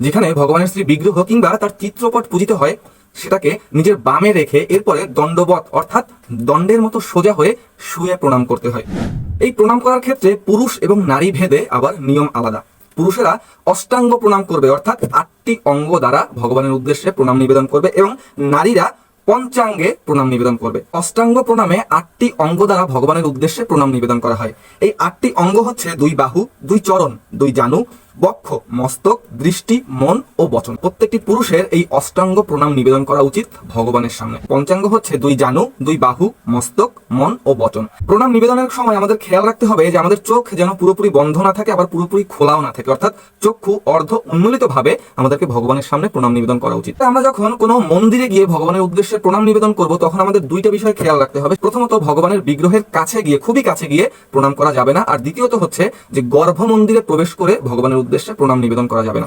যেখানে ভগবানের শ্রী বিগ্রহ কিংবা তার চিত্রপট পূজিত হয়, সেটাকে নিজের বামে রেখে এরপরে দণ্ডবত অর্থাৎ দণ্ডের মতো সোজা হয়ে শুয়ে প্রণাম করতে হয়। এই প্রণাম করার ক্ষেত্রে পুরুষ এবং নারী ভেদে আবার নিয়ম আলাদা। পুরুষেরা অষ্টাঙ্গ প্রণাম করবে, অর্থাৎ আটটি অঙ্গ দ্বারা ভগবানের উদ্দেশ্যে প্রণাম নিবেদন করবে এবং নারীরা পঞ্চাঙ্গে প্রণাম নিবেদন করবে। অষ্টাঙ্গ প্রণামে আটটি অঙ্গ দ্বারা ভগবানের উদ্দেশ্যে প্রণাম নিবেদন করা হয়। এই আটটি অঙ্গ হচ্ছে দুই বাহু, দুই চরণ, দুই জানু, বক্ষ, মস্তক, দৃষ্টি, মন ও বচন। প্রত্যেকটি পুরুষের এই অষ্টাঙ্গ প্রণাম নিবেদন করা উচিত ভগবানের সামনে। পঞ্চাঙ্গ হচ্ছে দুই জানু, দুই বাহু, মস্তক, মন ও বচন। প্রণাম নিবেদনের সময় আমাদের খেয়াল রাখতে হবে যে আমাদের চোখ যেন পুরোপুরি বন্ধ না থাকে, আবার পুরোপুরি খোলাও না থাকে। অর্থাৎ চক্ষু অর্ধ উন্মূলিত ভাবে আমাদেরকে ভগবানের সামনে প্রণাম নিবেদন করা উচিত। আমরা যখন কোনো মন্দিরে গিয়ে ভগবানের উদ্দেশ্যে প্রণাম নিবেদন করব, তখন আমাদের দুইটা বিষয় খেয়াল রাখতে হবে। প্রথমত, ভগবানের বিগ্রহের কাছে গিয়ে, খুবই কাছে গিয়ে প্রণাম করা যাবে না। আর দ্বিতীয়ত হচ্ছে যে গর্ভ মন্দিরে প্রবেশ করে ভগবানের উদ্দেশ্যে প্রণাম নিবেদন করা যাবে না।